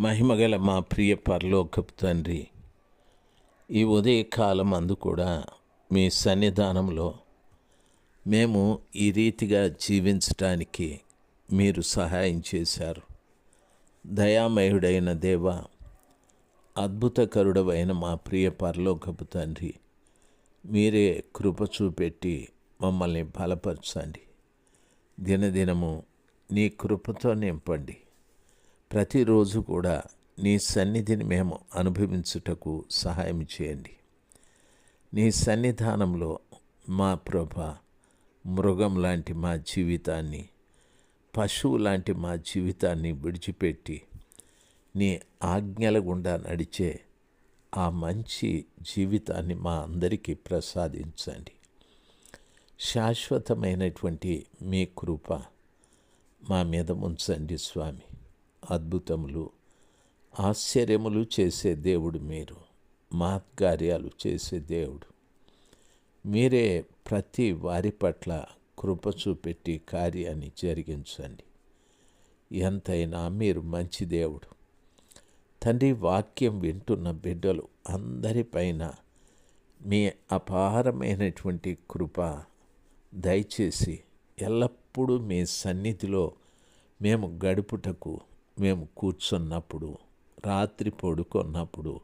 మహిమగల మా ప్రియ పరలోకపు తండ్రి ఈ ఉదయకాలం అందు కూడా మీ సన్నిధానంలో మేము ఈ రీతిగా జీవించటానికి మీరు సహాయం చేశారు. దయామయుడైన దేవ అద్భుతకరుడవైన మా ప్రియ పరలోకపు తండ్రి మీరే కృప చూపెట్టి మమ్మల్ని బలపరచండి. దినదినము నీ కృపతో నింపండి. ప్రతిరోజు కూడా నీ సన్నిధిని మేము అనుభవించుటకు సహాయం చేయండి. నీ సన్నిధానంలో మా ప్రభ మృగం లాంటి మా జీవితాన్ని పశువు లాంటి మా జీవితాన్ని విడిచిపెట్టి నీ ఆజ్ఞల గుండా నడిచే ఆ మంచి జీవితాన్ని మా అందరికీ ప్రసాదించండి. శాశ్వతమైనటువంటి మీ కృప మా మీద ఉంచండి స్వామి. అద్భుతములు ఆశ్చర్యములు చేసే దేవుడు మీరు మహత్కార్యాలు చేసే దేవుడు. మీరే ప్రతి వారి పట్ల కృప చూపెట్టి కార్యాన్ని జరిగించండి. ఎంతైనా మీరు మంచి దేవుడు. తండ్రి వాక్యం వింటున్న బిడ్డలు అందరిపైన మీ అపారమైనటువంటి కృప దయచేసి ఎల్లప్పుడూ మీ సన్నిధిలో మేము గడుపుటకు మేము కూర్చున్నప్పుడు రాత్రి పడుకున్నప్పుడు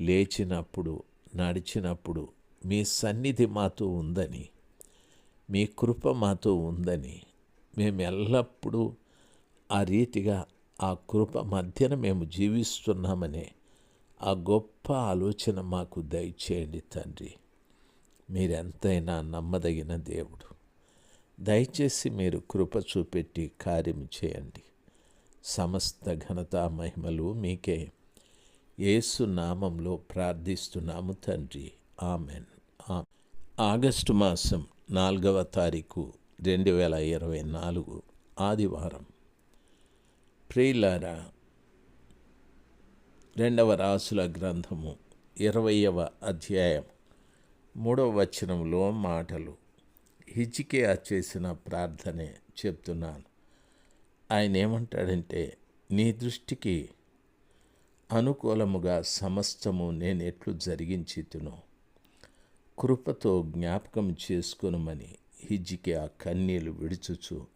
లేచినప్పుడు నడిచినప్పుడు మీ సన్నిధి మాతో ఉందని మీ కృప మాతో ఉందని మేము ఎల్లప్పుడూ ఆ రీతిగా ఆ కృప మధ్యన మేము జీవిస్తున్నామనే ఆ గొప్ప ఆలోచన మాకు దయచేయండి తండ్రి. మీరెంతైనా నమ్మదగిన దేవుడు. దయచేసి మీరు కృప చూపెట్టి కార్యం చేయండి. సమస్త ఘనత మహిమలు మీకే. యేసు నామంలో ప్రార్థిస్తున్నాము తండ్రి. ఆమెన్. ఆగస్టు మాసం నాలుగవ తారీఖు రెండు వేల ఇరవై నాలుగు ఆదివారం. ప్రియులారా రెండవ రాసుల గ్రంథము ఇరవయవ అధ్యాయం మూడవ వచనంలో మాటలు. హిజికే చేసిన ప్రార్థనే చెప్తున్నాను. ఆయన ఏమంటాడంటే నీ దృష్టికి అనుకూలముగా సమస్తము నేను ఎట్లు జరిగించితునో. కృపతో జ్ఞాపకం చేసుకొనుమని హిజ్జికి ఆ కన్నీలు విడుచుచు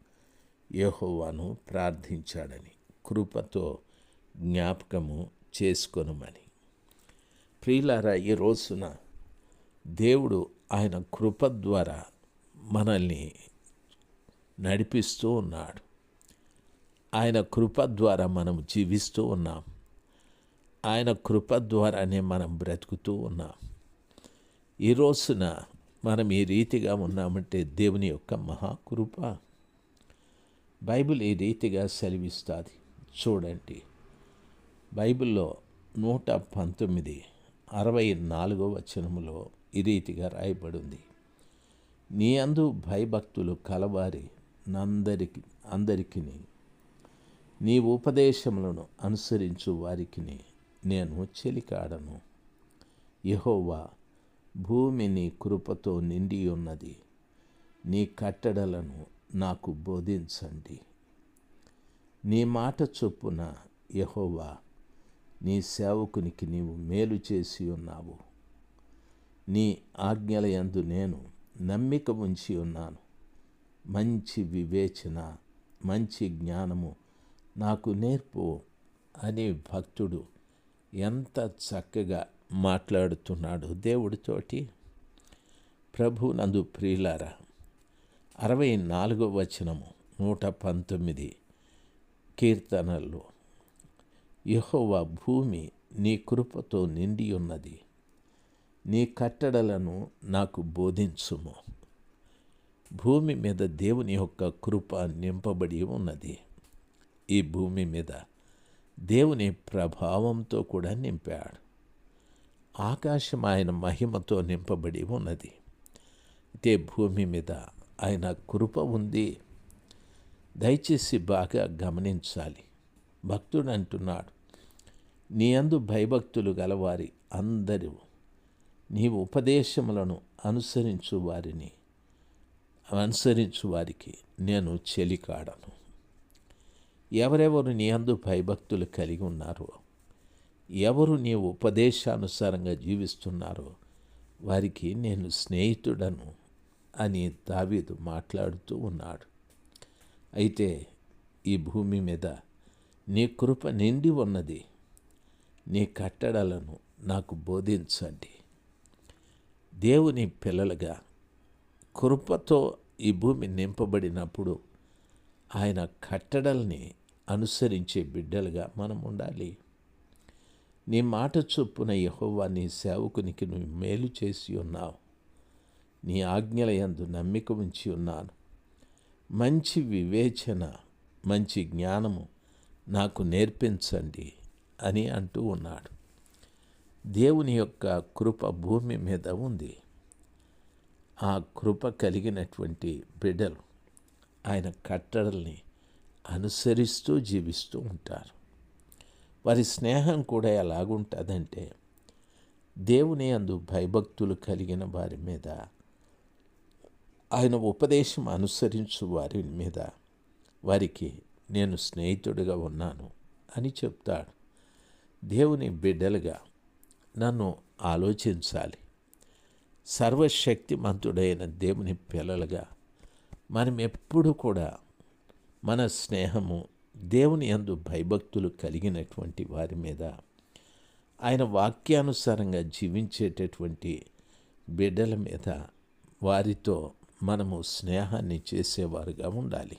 యహోవాను ప్రార్థించాడని కృపతో జ్ఞాపకము చేసుకొనుమని. ప్రియులారా ఈ రోజున దేవుడు ఆయన కృప ద్వారా మనల్ని నడిపిస్తూ ఉన్నాడు. ఆయన కృప ద్వారా మనం జీవిస్తూ ఉన్నాం. ఆయన కృప ద్వారానే మనం బ్రతుకుతూ ఉన్నాం. ఈ రోజున మనం ఈ రీతిగా ఉన్నామంటే దేవుని యొక్క మహాకృప బైబిల్ ఈ రీతిగా సెలవిస్తుంది చూడండి. బైబిల్లో నూట పంతొమ్మిది అరవై నాలుగో వచనములో ఈ రీతిగా రాయబడింది. నీ అందు భయభక్తులు కలవారి నందరికి అందరికీ నీ ఉపదేశములను అనుసరించు వారికి నేను చెలికాడను. యహోవా భూమి నీ కృపతో నిండి ఉన్నది. నీ కట్టడలను నాకు బోధించండి. నీ మాట చొప్పున యహోవా నీ సేవకునికి నీవు మేలు చేసి ఉన్నావు. నీ ఆజ్ఞల యందు నేను నమ్మిక ఉంచి ఉన్నాను. మంచి వివేచన మంచి జ్ఞానము నాకు నేర్పు అని భక్తుడు ఎంత చక్కగా మాట్లాడుతున్నాడు దేవుడితోటి ప్రభు నందు ప్రియులారా అరవై నాలుగో వచనము నూట పంతొమ్మిది కీర్తనల్లో యహోవా భూమి నీ కృపతో నిండి ఉన్నది. నీ కట్టడలను నాకు బోధించుము. భూమి మీద దేవుని యొక్క కృప నింపబడి ఉన్నది. ఈ భూమి మీద దేవుని ప్రభావంతో కూడా నింపాడు. ఆకాశం ఆయన మహిమతో నింపబడి ఉన్నది. అయితే భూమి మీద ఆయన కృప ఉంది. దయచేసి బాగా గమనించాలి. భక్తుడు అంటున్నాడు నీ అందు భయభక్తులు గలవారి అందరూ నీ ఉపదేశములను అనుసరించు వారిని అనుసరించు వారికి నేను చెలికాడను. ఎవరెవరు నీ అందు భయభక్తులు కలిగి ఉన్నారో ఎవరు నీ ఉపదేశానుసారంగా జీవిస్తున్నారో వారికి నేను స్నేహితుడను అని దావీదు మాట్లాడుతూ ఉన్నాడు. అయితే ఈ భూమి మీద నీ కృప నిండి ఉన్నది. నీ కట్టడలను నాకు బోధించండి. దేవుని పిల్లలుగా కృపతో ఈ భూమి నింపబడినప్పుడు ఆయన కట్టడల్ని అనుసరించే బిడ్డలుగా మనం ఉండాలి. నీ మాట చొప్పున యహోవా నీ సేవకునికి నువ్వు మేలు చేసి ఉన్నావు. నీ ఆజ్ఞల యందు నమ్మిక ఉంచి ఉన్నాను. మంచి వివేచన మంచి జ్ఞానము నాకు నేర్పించండి అని అంటూ ఉన్నాడు. దేవుని యొక్క కృప భూమి మీద ఉంది. ఆ కృప కలిగినటువంటి బిడ్డలు ఆయన కట్టడల్ని అనుసరిస్తూ జీవిస్తూ ఉంటారు. వారి స్నేహం కూడా ఎలాగుంటుందంటే దేవుని అందు భయభక్తులు కలిగిన వారి మీద ఆయన ఉపదేశం అనుసరించు వారి మీద వారికి నేను స్నేహితుడిగా ఉన్నాను అని చెప్తాడు. దేవుని బిడ్డలుగా నన్ను ఆలోచించాలి. సర్వశక్తిమంతుడైన దేవుని పిల్లలుగా మనం ఎప్పుడు కూడా మన స్నేహము దేవుని యందు భయభక్తులు కలిగినటువంటి వారి మీద ఆయన వాక్యానుసారంగా జీవించేటటువంటి బిడ్డల మీద వారితో మనము స్నేహాన్ని చేసేవారుగా ఉండాలి.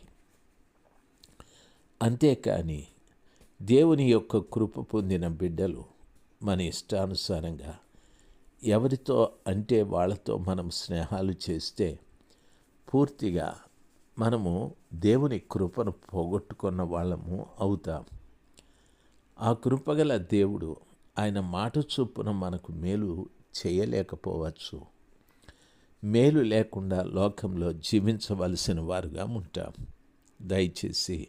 అంతేకాని దేవుని యొక్క కృప పొందిన బిడ్డలు మన ఇష్టానుసారంగా ఎవరితో అంటే వాళ్ళతో మనం స్నేహాలు చేస్తే పూర్తిగా మనము దేవుని కృపను పోగొట్టుకున్న వాళ్ళము అవుతాం. ఆ కృపగల దేవుడు ఆయన మాట చొప్పున మనకు మేలు చేయలేకపోవచ్చు. మేలు లేకుండా లోకంలో జీవించవలసిన వారుగా ఉంటాం. దయచేసి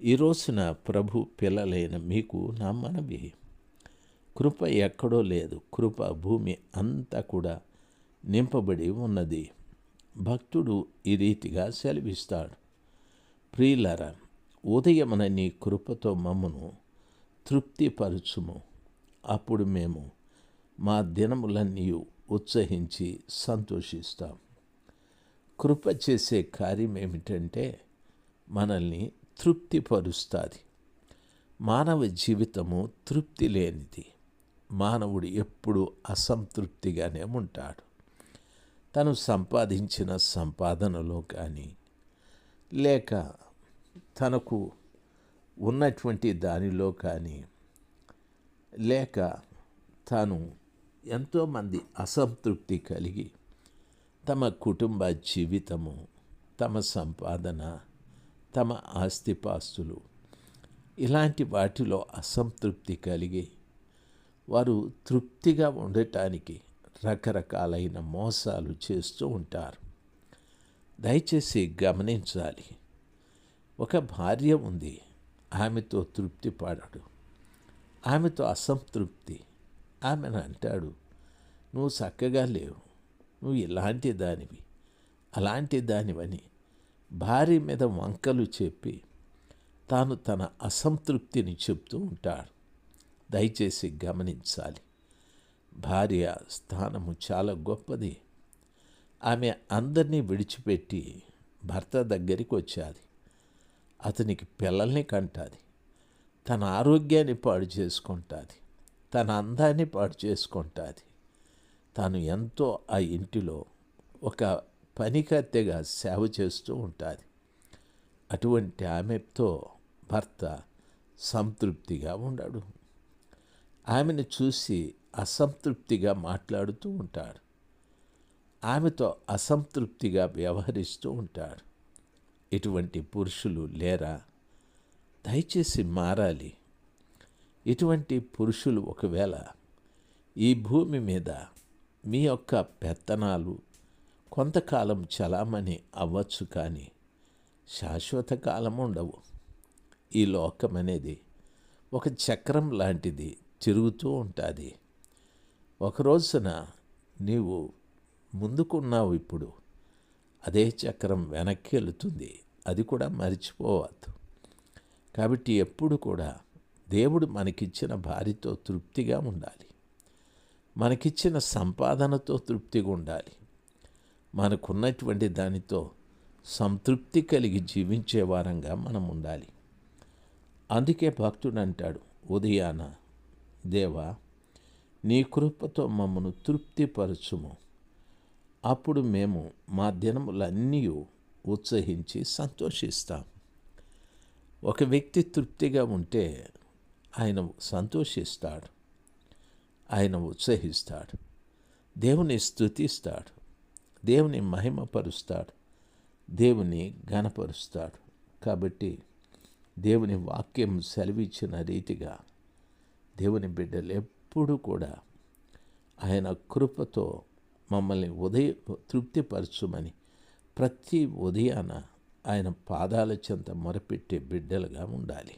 ఈ రోజున ప్రభు పిల్లలైన మీకు నా మనవి. కృప ఎక్కడో లేదు. కృప భూమి అంతా కూడా నింపబడి ఉన్నది. భక్తుడు ఈ రీతిగా సెలవిస్తాడు. ప్రియులరా ఉదయమున నీ కృపతో మమ్మను తృప్తిపరచుము. అప్పుడు మేము మా దినములన్నీ ఉత్సహించి సంతోషిస్తాం. కృప చేసే కార్యం ఏమిటంటే మనల్ని తృప్తిపరుస్తుంది. మానవ జీవితము తృప్తి లేనిది. మానవుడు ఎప్పుడు అసంతృప్తిగానే ఉంటాడు. తను సంపాదించిన సంపాదనలో కానీ లేక తనకు ఉన్నటువంటి దానిలో కానీ లేక తాను ఎంతోమంది అసంతృప్తి కలిగి తమ కుటుంబ జీవితము తమ సంపాదన తమ ఆస్తిపాస్తులు ఇలాంటి వాటిలో అసంతృప్తి కలిగి వారు తృప్తిగా ఉండటానికి రకరకాలైన మోసాలు చేస్తూ ఉంటారు. దయచేసి గమనించాలి. ఒక భార్య ఉంది. ఆమెతో తృప్తి పాడాడు. ఆమెతో అసంతృప్తి. ఆమెను అంటాడు నువ్వు చక్కగా లేవు. నువ్వు ఇలాంటి దానివి. అలాంటి దానివని. భార్య మీద వంకలు చెప్పి తాను తన అసంతృప్తిని చెప్తూ ఉంటాడు. దయచేసి గమనించాలి. భార్య స్థానము చాలా గొప్పది. ఆమె అందరినీ విడిచిపెట్టి భర్త దగ్గరికి వచ్చాది. అతనికి పిల్లల్ని కంటాది. తన ఆరోగ్యాన్ని పాడు చేసుకుంటుంది. తన అందాన్ని పాడు చేసుకుంటుంది. తాను ఎంతో ఆ ఇంటిలో ఒక పనికత్తెగా సేవ చేస్తూ ఉంటుంది. అటువంటి ఆమెతో భర్త సంతృప్తిగా ఉండడు. ఆమెను చూసి అసంతృప్తిగా మాట్లాడుతూ ఉంటాడు. ఆమెతో అసంతృప్తిగా వ్యవహరిస్తూ ఉంటాడు. ఇటువంటి పురుషులు లేరా? దయచేసి మారాలి. ఇటువంటి పురుషులు ఒకవేళ ఈ భూమి మీద మీ యొక్క పెత్తనాలు కొంతకాలం చలామణి అవ్వచ్చు కానీ శాశ్వత కాలం ఉండవు. ఈ లోకం అనేది ఒక చక్రం లాంటిది తిరుగుతూ ఉంటుంది. ఒక రోజున నీవు ముందుకున్నావు ఇప్పుడు. అదే చక్రం వెనక్కి వెళుతుంది. అది కూడా మర్చిపోవద్దు. కాబట్టి ఎప్పుడు కూడా దేవుడు మనకిచ్చిన భార్యతో తృప్తిగా ఉండాలి. మనకిచ్చిన సంపాదనతో తృప్తిగా ఉండాలి. మనకున్నటువంటి దానితో సంతృప్తి కలిగి జీవించే వారంగా మనం ఉండాలి. అందుకే భక్తుడు అంటాడు ఉదయాన దేవా నీ కృపతో మమ్మను తృప్తిపరచుము. అప్పుడు మేము మా దినములన్నీ ఉత్సహించి సంతోషిస్తాం. ఒక వ్యక్తి తృప్తిగా ఉంటే ఆయన సంతోషిస్తాడు. ఆయన ఉత్సహిస్తాడు. దేవుని స్థుతిస్తాడు దేవుని మహిమపరుస్తాడు. దేవుని ఘనపరుస్తాడు. కాబట్టి దేవుని వాక్యం సెలవిచ్చిన రీతిగా దేవుని బిడ్డలు ఎప్పుడు కూడా ఆయన కృపతో మమ్మల్ని ఉదయ తృప్తిపరచుమని ప్రతి ఉదయాన ఆయన పాదాల చెంత మొరపెట్టే బిడ్డలుగా ఉండాలి.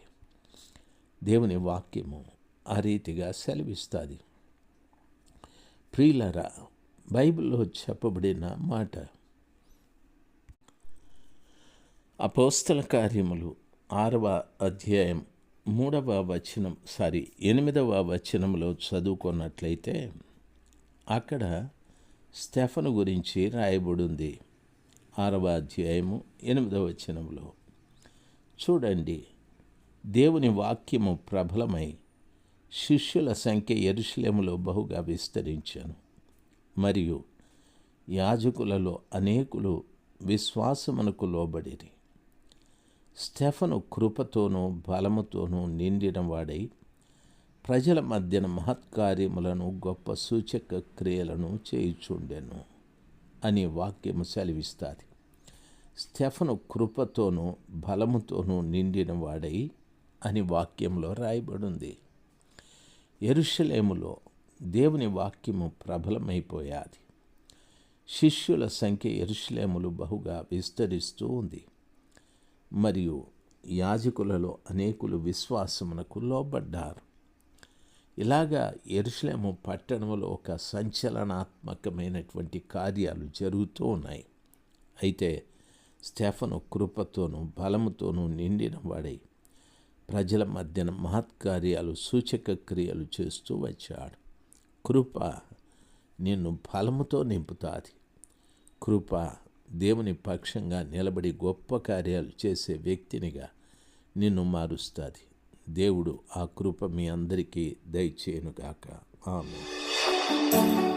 దేవుని వాక్యము ఆ రీతిగా సెలవిస్తుంది. ప్రియులరా బైబిల్లో చెప్పబడిన మాట అపోస్తల కార్యములు ఆరవ అధ్యాయం మూడవ వచనం సారీ ఎనిమిదవ వచనంలో చదువుకున్నట్లయితే అక్కడ స్టెఫను గురించి రాయబడింది. ఆరవ అధ్యాయము ఎనిమిదవ వచనంలో. చూడండి దేవుని వాక్యము ప్రబలమై శిష్యుల సంఖ్య ఎరుశలేములో బహుగా విస్తరించాను. మరియు యాజకులలో అనేకులు విశ్వాసమునకు లోబడిరి. స్టెఫను కృపతోనూ బలముతోనూ నిండిన వాడై ప్రజల మధ్యన మహత్కార్యములను గొప్ప సూచక క్రియలను చేయుచుండెను అని వాక్యము సెలవిస్తుంది. స్టెఫను కృపతోనూ బలముతోనూ నిండిన వాడై అని వాక్యంలో రాయబడింది. ఎరుషలేములో దేవుని వాక్యము ప్రబలమైపోయాది. శిష్యుల సంఖ్య ఎరుషలేములు బహుగా విస్తరిస్తూ ఉంది. మరియు యాజకులలో అనేకులు విశ్వాసమునకు లోబడ్డారు. ఇలాగా ఎరుషలేము పట్టణంలో ఒక సంచలనాత్మకమైనటువంటి కార్యాలు జరుగుతూ ఉన్నాయి. అయితే స్టెఫను కృపతోనూ బలముతోనూ నిండిన వాడై ప్రజల మధ్యన మహత్కార్యాలు సూచక క్రియలు చేస్తూ వచ్చాడు. కృప నిన్ను బలముతో నింపుతాది. కృప దేవుని పక్షంగా నిలబడి గొప్ప కార్యాలు చేసే వ్యక్తినిగా నిన్ను మారుస్తుంది. దేవుడు ఆ కృప మీ అందరికీ దయచేయనుగాక. ఆమె